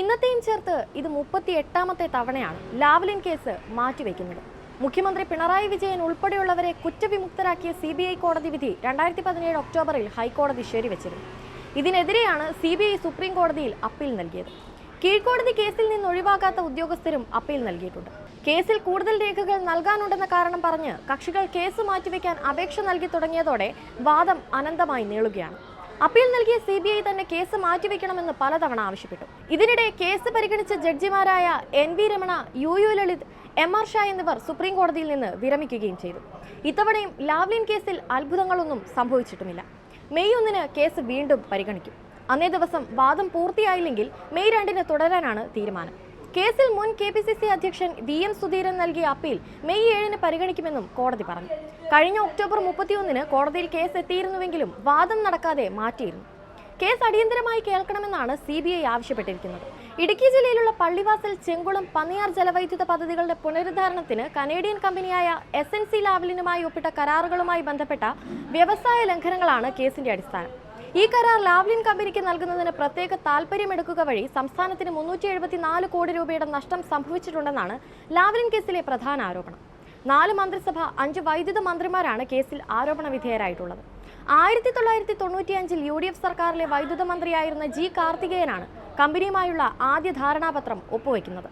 ഇന്നത്തെയും ചേർത്ത് ഇത് മുപ്പത്തി എട്ടാമത്തെ തവണയാണ് ലാവ്ലിൻ കേസ് മാറ്റിവെക്കുന്നത്. മുഖ്യമന്ത്രി പിണറായി വിജയൻ ഉൾപ്പെടെയുള്ളവരെ കുറ്റവിമുക്തരാക്കിയ സി ബി ഐ കോടതി വിധി രണ്ടായിരത്തി പതിനേഴ് ഒക്ടോബറിൽ ഹൈക്കോടതി ശരിവച്ചിരുന്നു. ഇതിനെതിരെയാണ് സി ബി ഐ സുപ്രീം കോടതിയിൽ അപ്പീൽ നൽകിയത്. കീഴ്ക്കോടതി കേസിൽ നിന്ന് ഒഴിവാക്കാത്ത ഉദ്യോഗസ്ഥരും അപ്പീൽ നൽകിയിട്ടുണ്ട്. കേസിൽ കൂടുതൽ രേഖകൾ നൽകാനുണ്ടെന്ന കാരണം പറഞ്ഞ് കക്ഷികൾ കേസ് മാറ്റിവെക്കാൻ അപേക്ഷ നൽകി തുടങ്ങിയതോടെ വാദം അനന്തമായി നീളുകയാണ്. അപ്പീൽ നൽകിയ സി ബി ഐ തന്നെ കേസ് മാറ്റിവെക്കണമെന്ന് പലതവണ ആവശ്യപ്പെട്ടു. ഇതിനിടെ കേസ് പരിഗണിച്ച ജഡ്ജിമാരായ N V Ramana U U Lalit M R Shah എന്നിവർ സുപ്രീം കോടതിയിൽ നിന്ന് വിരമിക്കുകയും ചെയ്തു. ഇത്തവണയും ലാവ്ലിൻ കേസിൽ അത്ഭുതങ്ങളൊന്നും സംഭവിച്ചിട്ടുമില്ല. മെയ് ഒന്നിന് കേസ് വീണ്ടും പരിഗണിക്കും. അന്നേ ദിവസം വാദം പൂർത്തിയായില്ലെങ്കിൽ മെയ് രണ്ടിന് തുടരാനാണ് തീരുമാനം. കേസിൽ മുൻ കെ പി സി സി അധ്യക്ഷൻ വി എം സുധീരൻ നൽകിയ അപ്പീൽ മെയ് ഏഴിന് പരിഗണിക്കുമെന്നും കോടതി പറഞ്ഞു. കഴിഞ്ഞ ഒക്ടോബർ മുപ്പത്തിയൊന്നിന് കോടതിയിൽ കേസ് എത്തിയിരുന്നുവെങ്കിലും വാദം നടക്കാതെ മാറ്റിയിരുന്നു. കേസ് അടിയന്തരമായി കേൾക്കണമെന്നാണ് സി ബി ഐ ആവശ്യപ്പെട്ടിരിക്കുന്നത്. ഇടുക്കി ജില്ലയിലുള്ള പള്ളിവാസൽ ചെങ്കുളം പന്നിയാർ ജലവൈദ്യുത പദ്ധതികളുടെ പുനരുദ്ധാരണത്തിന് കനേഡിയൻ കമ്പനിയായ എസ് എൻ സി ലാവലിനുമായി ഒപ്പിട്ട കരാറുകളുമായി ബന്ധപ്പെട്ട വ്യവസായ ലംഘനങ്ങളാണ് കേസിന്റെ അടിസ്ഥാനം. ഈ കരാർ ലാവ്ലിൻ കമ്പനിക്ക് നൽകുന്നതിന് പ്രത്യേക താൽപ്പര്യമെടുക്കുക വഴി സംസ്ഥാനത്തിന് മുന്നൂറ്റി എഴുപത്തിനാല് കോടി രൂപയുടെ നഷ്ടം സംഭവിച്ചിട്ടുണ്ടെന്നാണ് ലാവ്ലിൻ കേസിലെ പ്രധാന ആരോപണം. നാല് മന്ത്രിസഭ അഞ്ച് വൈദ്യുത മന്ത്രിമാരാണ് കേസിൽ ആരോപണ വിധേയരായിട്ടുള്ളത്. ആയിരത്തി തൊള്ളായിരത്തി തൊണ്ണൂറ്റിയഞ്ചിൽ യു ഡി എഫ് സർക്കാരിലെ വൈദ്യുത മന്ത്രിയായിരുന്ന ജി കാർത്തികേയനാണ് കമ്പനിയുമായുള്ള ആദ്യ ധാരണാപത്രം ഒപ്പുവെക്കുന്നത്.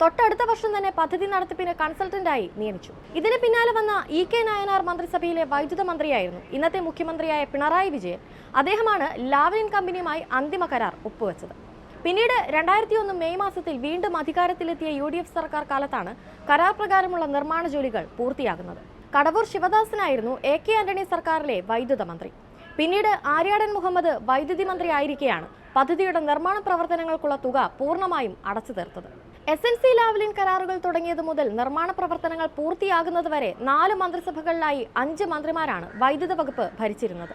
തൊട്ടടുത്ത വർഷം തന്നെ പദ്ധതി നടത്തിപ്പിന് കൺസൾട്ടന്റായി നിയമിച്ചു. ഇതിന് പിന്നാലെ വന്ന ഇ കെ നായനാർ മന്ത്രിസഭയിലെ വൈദ്യുത മന്ത്രിയായിരുന്നു ഇന്നത്തെ മുഖ്യമന്ത്രിയായ പിണറായി വിജയൻ. അദ്ദേഹമാണ് ലാവലിൻ കമ്പനിയുമായി അന്തിമ കരാർ ഒപ്പുവെച്ചത്. പിന്നീട് രണ്ടായിരത്തി ഒന്ന് മെയ് മാസത്തിൽ വീണ്ടും അധികാരത്തിലെത്തിയ യു ഡി എഫ് സർക്കാർ കാലത്താണ് കരാർ പ്രകാരമുള്ള നിർമ്മാണ ജോലികൾ പൂർത്തിയാകുന്നത്. കടവൂർ ശിവദാസനായിരുന്നു എ കെ ആന്റണി സർക്കാരിലെ വൈദ്യുത മന്ത്രി. പിന്നീട് ആര്യാടൻ മുഹമ്മദ് വൈദ്യുതി മന്ത്രി ആയിരിക്കെയാണ് പദ്ധതിയുടെ നിർമ്മാണ പ്രവർത്തനങ്ങൾക്കുള്ള തുക പൂർണമായും അടച്ചു തീർത്തത്. എസ് എൻ സി ലാവലിൻ കരാറുകൾ തുടങ്ങിയത് മുതൽ നിർമ്മാണ പ്രവർത്തനങ്ങൾ പൂർത്തിയാകുന്നതുവരെ നാല് മന്ത്രിസഭകളിലായി അഞ്ച് മന്ത്രിമാരാണ് വൈദ്യുത വകുപ്പ് ഭരിച്ചിരുന്നത്.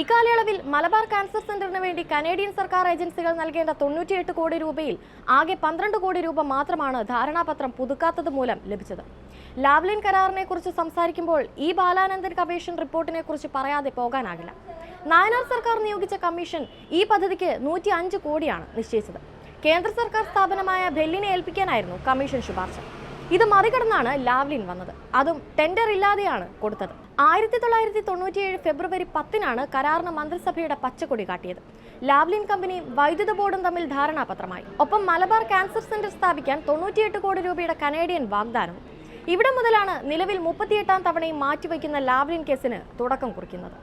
ഇക്കാലയളവിൽ മലബാർ കാൻസർ സെന്ററിന് വേണ്ടി കനേഡിയൻ സർക്കാർ ഏജൻസികൾ നൽകേണ്ട തൊണ്ണൂറ്റിയെട്ട് കോടി രൂപയിൽ ആകെ പന്ത്രണ്ട് കോടി രൂപ മാത്രമാണ് ധാരണാപത്രം പുതുക്കാത്തത് മൂലം ലഭിച്ചത്. ലാവ്ലിൻ കരാറിനെ കുറിച്ച് സംസാരിക്കുമ്പോൾ ഈ ബാലാനന്ദൻ കമ്മീഷൻ റിപ്പോർട്ടിനെ കുറിച്ച് പറയാതെ പോകാനാകില്ല. നായനാർ സർക്കാർ നിയോഗിച്ച കമ്മീഷൻ ഈ പദ്ധതിക്ക് നൂറ്റി അഞ്ച് കോടിയാണ് നിശ്ചയിച്ചത്. കേന്ദ്ര സർക്കാർ സ്ഥാപനമായ ബെല്ലിനെ ഏൽപ്പിക്കാനായിരുന്നു കമ്മീഷൻ ശുപാർശ. ഇത് മറികടന്നാണ് ലാവ്ലിൻ വന്നത്. അതും ടെൻഡർ ഇല്ലാതെയാണ് കൊടുത്തത്. ആയിരത്തി തൊള്ളായിരത്തി തൊണ്ണൂറ്റിയേഴ് ഫെബ്രുവരി പത്തിനാണ് കരാറിന് മന്ത്രിസഭയുടെ പച്ചക്കൊടി കാട്ടിയത്. ലാവ്ലിൻ കമ്പനി വൈദ്യുത ബോർഡും തമ്മിൽ ധാരണാപത്രമായി. ഒപ്പം മലബാർ ക്യാൻസർ സെന്റർ സ്ഥാപിക്കാൻ തൊണ്ണൂറ്റിയെട്ട് കോടി രൂപയുടെ കനേഡിയൻ വാഗ്ദാനം ഇവിടെ മുതലാണ് നിലവിൽ മുപ്പത്തിയെട്ടാം തവണയും മാറ്റിവെക്കുന്ന ലാവ്ലിൻ കേസിന് തുടക്കം കുറിക്കുന്നത്.